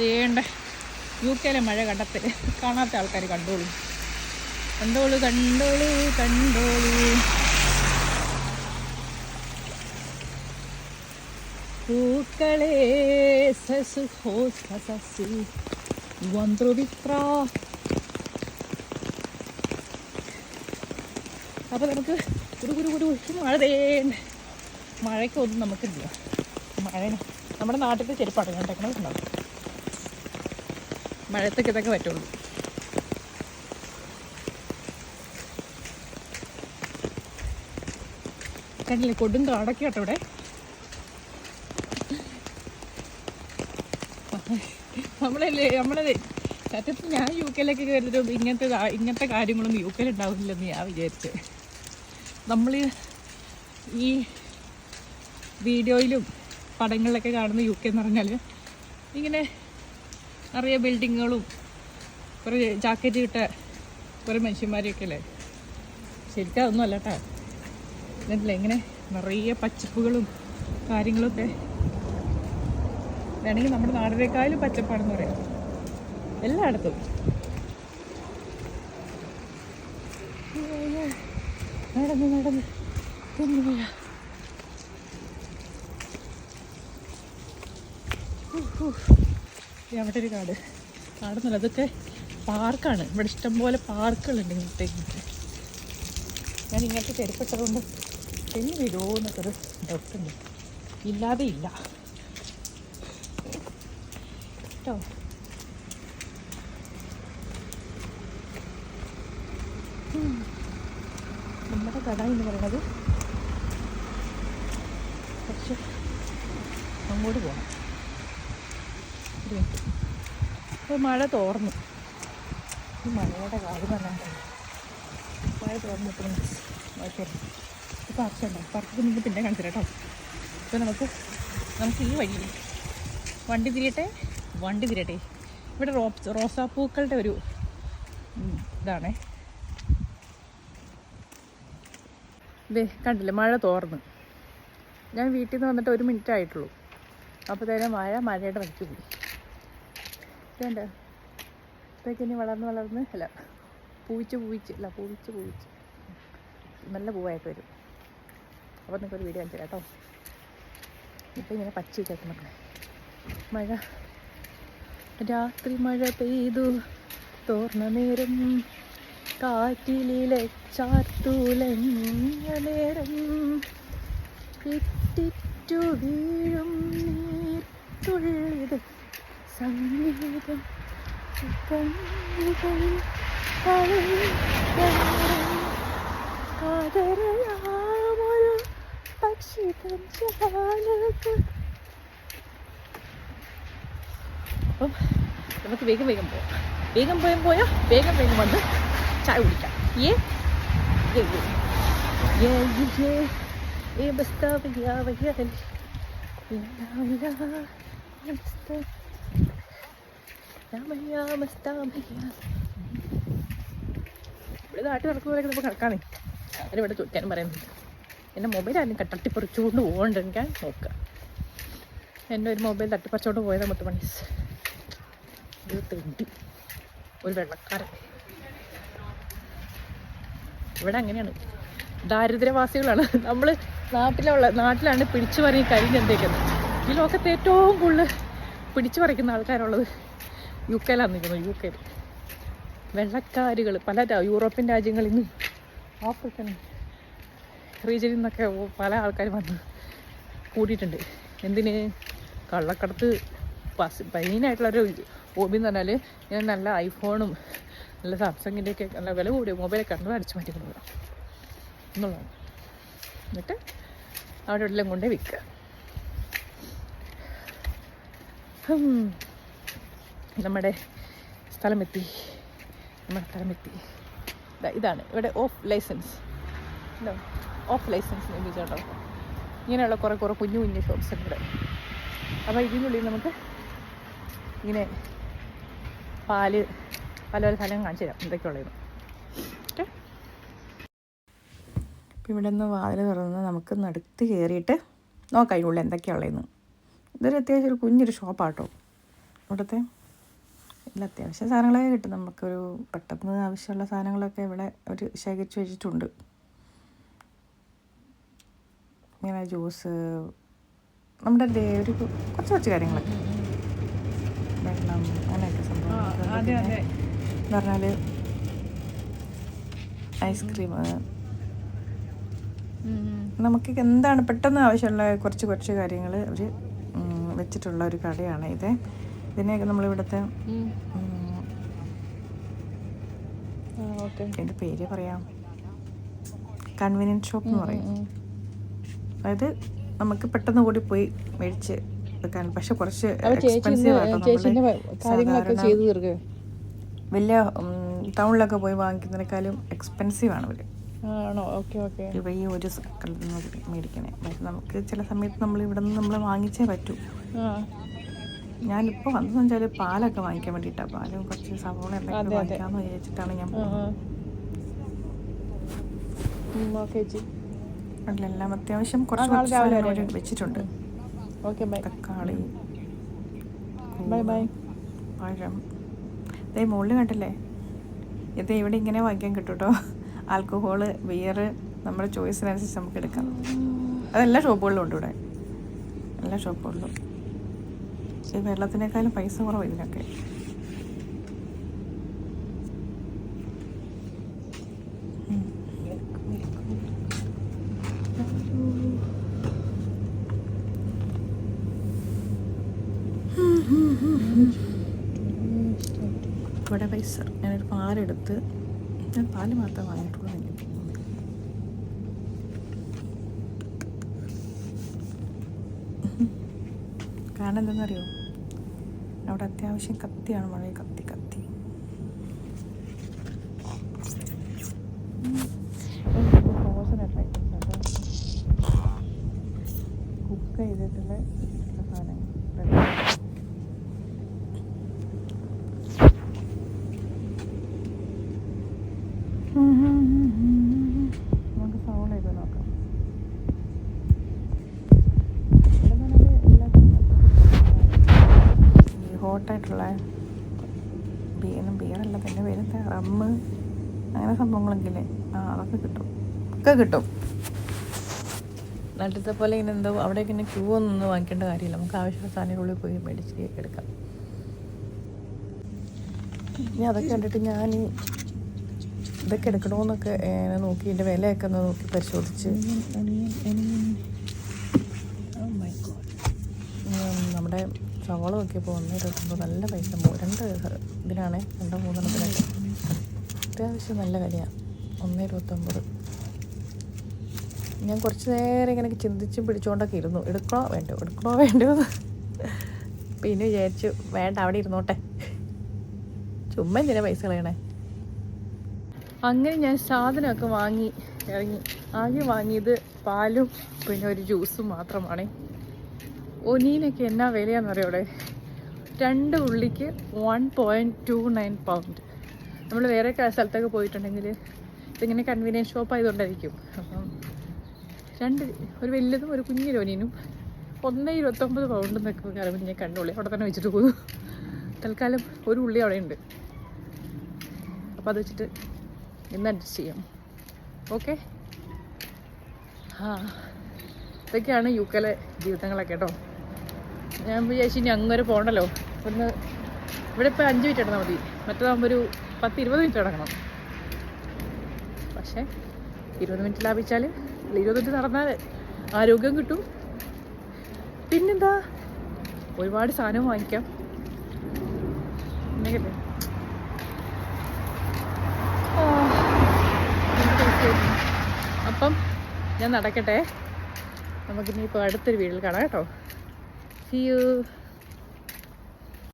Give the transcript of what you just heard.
വേണ്ട യു കെയിലെ മഴ കണ്ടത്തിൽ കാണാത്ത ആൾക്കാർ കണ്ടോളൂ. കണ്ടോളൂ കണ്ടോളൂ കണ്ടോളൂ. പൂക്കളെ സസു ഹോ സസു വന്ത്രുവിത്ര അപ്പോൾ നമുക്ക് ഒരു കുരു കുരു മഴ തേണ്ട മഴയ്ക്കൊന്നും നമുക്കില്ല. മഴ നമ്മുടെ നാട്ടിലെ ചെരുപ്പാണ് കണ്ടേക്കണത് ഉണ്ടാവും മഴത്തൊക്കെ ഇതൊക്കെ പറ്റുള്ളൂ. കണ്ടില്ലേ കൊടും കാടൊക്കെ ഇവിടെ. നമ്മളല്ലേ നമ്മളെ സത്യത്തിൽ ഞാൻ യു കെയിലേക്ക് കയറിയത് ഇങ്ങനത്തെ ഇങ്ങനത്തെ കാര്യങ്ങളൊന്നും യു കെയിൽ ഉണ്ടാവില്ലെന്ന് ഞാൻ വിചാരിച്ചു. നമ്മൾ ഈ വീഡിയോയിലും പടങ്ങളിലൊക്കെ കാണുന്ന യു കെ എന്ന് പറഞ്ഞാൽ ഇങ്ങനെ നിറയെ ബിൽഡിങ്ങുകളും കുറേ ജാക്കറ്റ് ഇട്ട കുറേ മനുഷ്യന്മാരെയൊക്കെ അല്ലേ? ശരിക്കും അതൊന്നും അല്ല കേട്ടോ എന്നിട്ടില്ല ഇങ്ങനെ നിറയെ പച്ചപ്പുകളും കാര്യങ്ങളൊക്കെ. വേണമെങ്കിൽ നമ്മുടെ നാടിനേക്കാളും പച്ചപ്പാണെന്ന് പറയാം. എല്ലായിടത്തും. നടന്ന് നടന്ന്. കുഞ്ഞുമഴ അവിടെ ഒരു കാട്. കാടൊന്നുമല്ല അതൊക്കെ പാർക്കാണ്. ഇവിടെ ഇഷ്ടംപോലെ പാർക്കുകളുണ്ട് ഇങ്ങനത്തെ ഇങ്ങനത്തെ ഞാൻ ഇങ്ങനത്തെ ചെരുപ്പിട്ടതുകൊണ്ട് തെങ്ങി വരുമോ എന്നൊക്കെ ഡൗട്ടുണ്ട് ഇല്ലാതെ ഇല്ല. കേട്ടോ. നമ്മുടെ കട എന്ന് പറയുന്നത് കുറച്ച് അങ്ങോട്ട് പോകണം ഒരു മിനിറ്റ് ഇപ്പോൾ മഴ തോർന്നു. ഈ മഴയുടെ കാര്യം പറഞ്ഞാൽ മഴ തോർന്നിട്ടുണ്ട് ഓക്കെ. ഇപ്പോൾ അർച്ചുണ്ടോ പറക്ക് നിങ്ങൾക്ക് പിന്നെ കാണിച്ചു കേട്ടോ ഇപ്പോൾ നമുക്ക് നമുക്ക് ഈ വഴി വണ്ടി തിരിയട്ടെ? വണ്ടി തിരിയട്ടെ. ഇവിടെ റോ റോസാപ്പൂക്കളുടെ ഒരു ഇതാണേ. ദേ കണ്ടില്ല മഴ തോർന്നു. ഞാൻ വീട്ടിൽ നിന്ന് വന്നിട്ട് ഒരു മിനിറ്റ് ആയിട്ടുള്ളൂ അപ്പോൾ തന്നെ മഴ മഴയുടെ വഴിക്ക് പോയി. ഇതേണ്ട? ഇതൊക്കെ ഇനി വളർന്ന് വളർന്ന് അല്ല പൂവിച്ച് പൂവിച്ച് അല്ല പൂവിച്ച് പൂവിച്ച്. നല്ല പൂവായിട്ട് വരും. അപ്പോൾ നിങ്ങൾക്ക് ഒരു വീഡിയോ കാണിച്ചു കേട്ടോ. ഇപ്പം ഇങ്ങനെ പച്ച മക്കളെ മഴ. രാത്രി മഴ പെയ്തു. തോർന്ന നേരം കാറ്റിലെ ചാർത്തൂലഞ്ഞ നേരം. ഇറ്റിറ്റു വീഴും സംഗീതം കണ്ണുകളിൽ കാതരയാമൊരു പക്ഷി അപ്പം നമുക്ക് വേഗം വേഗം പോവാം വേഗം പോയും പോയാൽ വേഗം വേഗം വന്ന് ചായ കുടിക്കാം ഏ ഏ ഏ ഇവിടെ നാട്ടിൽ നടക്കുന്നവരൊക്കെ നമുക്ക് കണക്കാണേ അവരിവിടെ ചോദിക്കാനും പറയുന്നുണ്ട് എന്റെ മൊബൈൽ ആരും തട്ടിപ്പറിച്ചുകൊണ്ട് പോകണ്ടെങ്കിൽ നോക്കുക എന്റെ ഒരു മൊബൈൽ തട്ടിപ്പറിച്ചോണ്ട് പോയത് മണീസ് ഒരു തെണ്ടി. ഒരു വെള്ളക്കാരൻ. ഇവിടെ അങ്ങനെയാണ്. ദാരിദ്ര്യവാസികളാണ്. നമ്മൾ നാട്ടിലുള്ള നാട്ടിലാണ് പിടിച്ചു പറിയും കരിഞ്ഞെന്തേക്കുന്നത്. ഈ ലോകത്ത് ഏറ്റവും കൂടുതൽ പിടിച്ചു പറിക്കുന്ന ആൾക്കാരുള്ളത് യു കെയിലാണ് നിൽക്കുന്നത് യു കെയിൽ വെള്ളക്കാരുകൾ പല യൂറോപ്യൻ രാജ്യങ്ങളിൽ നിന്നും ആഫ്രിക്കൻ റീജിയനിൽ നിന്നൊക്കെ പല ആൾക്കാർ വന്ന് കൂടിയിട്ടുണ്ട്. എന്തിന്? കള്ളക്കടത്ത് പസ് മെയിനായിട്ടുള്ളൊരു ഹോബി എന്ന് പറഞ്ഞാൽ ഞാൻ നല്ല ഐഫോണും നല്ല സാംസങ്ങിന്റെയൊക്കെ നല്ല വില കൂടിയ മൊബൈലൊക്കെ കണ്ടു അടിച്ചു മാറ്റിക്കൊണ്ട് വരാം എന്നുള്ളതാണ്. എന്നിട്ട് അവിടെ എല്ലാം കൊണ്ടേ വിൽക്കുക. നമ്മുടെ സ്ഥലമെത്തി. നമ്മുടെ സ്ഥലമെത്തി. ഇതാണ് ഇവിടെ ഓഫ് ലൈസൻസ്. ഓഫ് ലൈസൻസ് ചോദിച്ചോട്ടോ ഇങ്ങനെയുള്ള കുറേ കുറേ കുഞ്ഞു കുഞ്ഞു ഷോപ്സ് ഉണ്ട് അപ്പോൾ ഇതിനുള്ളിൽ നമുക്ക് ഇങ്ങനെ പാൽ പല പല സ്ഥലം കാണിച്ചു തരാം. എന്തൊക്കെയുള്ളത്. ഓക്കെ. ഇവിടെ നിന്ന് വാതിൽ തുറന്ന് നമുക്ക് നടുത്ത് കയറിയിട്ട് നോക്കാം അതിനുള്ളിൽ എന്തൊക്കെയുള്ളതെന്ന് ഇതൊരു അത്യാവശ്യം ഒരു കുഞ്ഞൊരു ഷോപ്പാട്ടോ ഇവിടുത്തെ എല്ലാ അത്യാവശ്യ സാധനങ്ങളൊക്കെ കിട്ടും. നമുക്കൊരു പെട്ടെന്ന് ആവശ്യമുള്ള സാധനങ്ങളൊക്കെ ഇവിടെ ഒരു ശേഖരിച്ച് വെച്ചിട്ടുണ്ട്. ഇങ്ങനെ ജ്യൂസ് നമ്മുടെ ഒരു കുറച്ച് കുറച്ച് കാര്യങ്ങളൊക്കെ. വെള്ളം അങ്ങനെയൊക്കെ സംഭവം. എന്ന് പറഞ്ഞാൽ ഐസ്ക്രീം. നമുക്ക് എന്താണ് പെട്ടെന്ന് ആവശ്യമുള്ള കുറച്ച് കുറച്ച് കാര്യങ്ങൾ അവർ വെച്ചിട്ടുള്ള ഒരു കടയാണ് ഇത്. ഇതിനെയൊക്കെ നമ്മളിവിടുത്തെ എന്റെ പേര് പറയാം. കൺവീനിയൻസ് ഷോപ്പ് എന്ന് പറയും. അതായത് നമുക്ക് പെട്ടെന്ന് കൂടി പോയി മേടിച്ച് വെക്കാൻ. പക്ഷെ കുറച്ച് എക്സ്പെൻസീവ് വലിയ ടൗണിലൊക്കെ പോയി വാങ്ങിക്കുന്നതിനേക്കാളും എക്സ്പെൻസീവ് ആണ് ഈ ഒരു മേടിക്കണേ. നമുക്ക് ചില സമയത്ത് നമ്മൾ ഇവിടെ നിന്ന് നമ്മൾ വാങ്ങിച്ചേ പറ്റൂ. ഞാനിപ്പോൾ വന്നതെന്ന് വെച്ചാൽ പാലൊക്കെ വാങ്ങിക്കാൻ വേണ്ടിട്ടാ പാലും കുറച്ച് സവോള എന്തെങ്കിലും വാങ്ങിക്കാമെന്ന് വിചാരിച്ചിട്ടാണ് ഞാൻ അതിലെല്ലാം അത്യാവശ്യം കുറച്ച് വെച്ചിട്ടുണ്ട്. തക്കാളി പഴം. ഇതേ മുകളിൽ കണ്ടില്ലേ? ഇത് ഇവിടെ ഇങ്ങനെ വാങ്ങിക്കാൻ കിട്ടും കേട്ടോ ആൽക്കഹോൾ ബിയർ നമ്മുടെ ചോയ്സിനനുസരിച്ച് നമുക്ക് എടുക്കാം. അതെല്ലാ ഷോപ്പുകളിലും ഉണ്ട് ഇവിടെ. എല്ലാ ഷോപ്പുകളിലും. ഈ വെള്ളത്തിനേക്കാളും പൈസ കുറവ് ഇതിനൊക്കെ. ഇവിടെ പൈസ ഞാനൊരു പാലെടുത്ത് ഞാൻ പാൽ മാത്രമേ വാങ്ങിയിട്ടുള്ളൂ എനിക്ക് കാരണം എന്തെന്നറിയോ അവിടെ അത്യാവശ്യം കത്തിയാണ് മഴ കത്തി കത്തി കുക്ക് ചെയ്തിട്ടുള്ള സാധനങ്ങൾ നമുക്ക് സവോള ചെയ്ത് നോക്കാം ഇവിടെ വേണമെങ്കിൽ എല്ലാത്തിനും ഈ ഹോട്ടായിട്ടുള്ള ബിയറും ബിയറല്ല പിന്നെ പേര് റമ്മ് അങ്ങനെ സംഭവങ്ങളൊക്കെ ഇല്ലേ ആ അതൊക്കെ കിട്ടും. ഒക്കെ കിട്ടും. നാട്ടിലത്തെ പോലെ ഇങ്ങനെ എന്തോ അവിടെ ഇങ്ങനെ ക്യൂ ഒന്നും വാങ്ങിക്കേണ്ട കാര്യമില്ല. നമുക്ക് ആവശ്യമുള്ള സാധനങ്ങളിൽ പോയി മേടിച്ച് എടുക്കാം. ഇനി അതൊക്കെ കണ്ടിട്ട് ഞാൻ ഇതൊക്കെ എടുക്കണമെന്നൊക്കെ നോക്കി ഇതിന്റെ വിലയൊക്കെ ഒന്ന് നോക്കി പരിശോധിച്ച്. നമ്മുടെ സവാള നോക്കിയപ്പോൾ ഒന്ന് ഇരുപത്തൊമ്പത് നല്ല പൈസ പോകും രണ്ട് ഇതിനാണ് രണ്ടോ മൂന്നെണ്ണത്തിനൊക്കെ അത്യാവശ്യം നല്ല വിലയാണ് ഒന്ന് ഇരുപത്തൊമ്പത്. ഞാൻ കുറച്ച് നേരം ഇങ്ങനെ ചിന്തിച്ചും പിടിച്ചുകൊണ്ടൊക്കെ ഇരുന്നു. എടുക്കണോ വേണ്ടോ എടുക്കണോ വേണ്ടോ. പിന്നെ വിചാരിച്ചു വേണ്ട അവിടെ ഇരുന്നോട്ടെ. ചുമ്മാ എന്തിനാ പൈസ കളയണേ? അങ്ങനെ ഞാൻ സാധനമൊക്കെ വാങ്ങി ഇറങ്ങി. ആകെ വാങ്ങിയത് പാലും പിന്നെ ഒരു ജ്യൂസും മാത്രമാണ്. ഒനീനൊക്കെ എന്നാ വിലയാണെന്നറിയോടെ രണ്ട് ഉള്ളിക്ക് one point two nine pound നമ്മൾ വേറെ സ്ഥലത്തൊക്കെ പോയിട്ടുണ്ടെങ്കിൽ ഇതിങ്ങനെ കൺവീനിയൻസ് ഷോപ്പ് ആയതുകൊണ്ടായിരിക്കും. അപ്പം രണ്ട് ഒരു വലിയതും ഒരു കുഞ്ഞൊരു ഒനീനും ഒന്ന് ഇരുപത്തൊമ്പത് പൗണ്ട് എന്നൊക്കെ പറയുമ്പോൾ ഞാൻ കണ്ടുള്ളി അവിടെ തന്നെ വെച്ചിട്ട് പോകും തൽക്കാലം ഒരു ഉള്ളി അവിടെ ഉണ്ട്. അപ്പോൾ അത് വെച്ചിട്ട് ഇന്ന് അഡ്ജസ്റ്റ് ചെയ്യാം. ഓക്കെ ആ. ഇതൊക്കെയാണ് യു കെയിലെ ജീവിതങ്ങളൊക്കെ കേട്ടോ. ഞാൻ വിചാരിച്ചു ഇനി അങ്ങ് വരെ പോകണ്ടല്ലോ. ഇവിടുന്ന് ഇവിടെ ഇപ്പോൾ അഞ്ച് മിനിറ്റ് നടന്നാൽ മതി. മറ്റേതാകുമ്പോൾ ഒരു പത്ത് ഇരുപത് മിനിറ്റ് നടക്കണം. പക്ഷേ ഇരുപത് മിനിറ്റ് ലാഭിച്ചാൽ ഇരുപത് മിനിറ്റ് നടന്നാൽ ആരോഗ്യം കിട്ടും. പിന്നെന്താ? ഒരുപാട് സാധനം വാങ്ങിക്കാം. ആ, അപ്പം ഞാൻ നടക്കട്ടെ. നമുക്കിനി ഇപ്പോൾ അടുത്തൊരു വീട്ടിൽ കാണാം കേട്ടോ. C U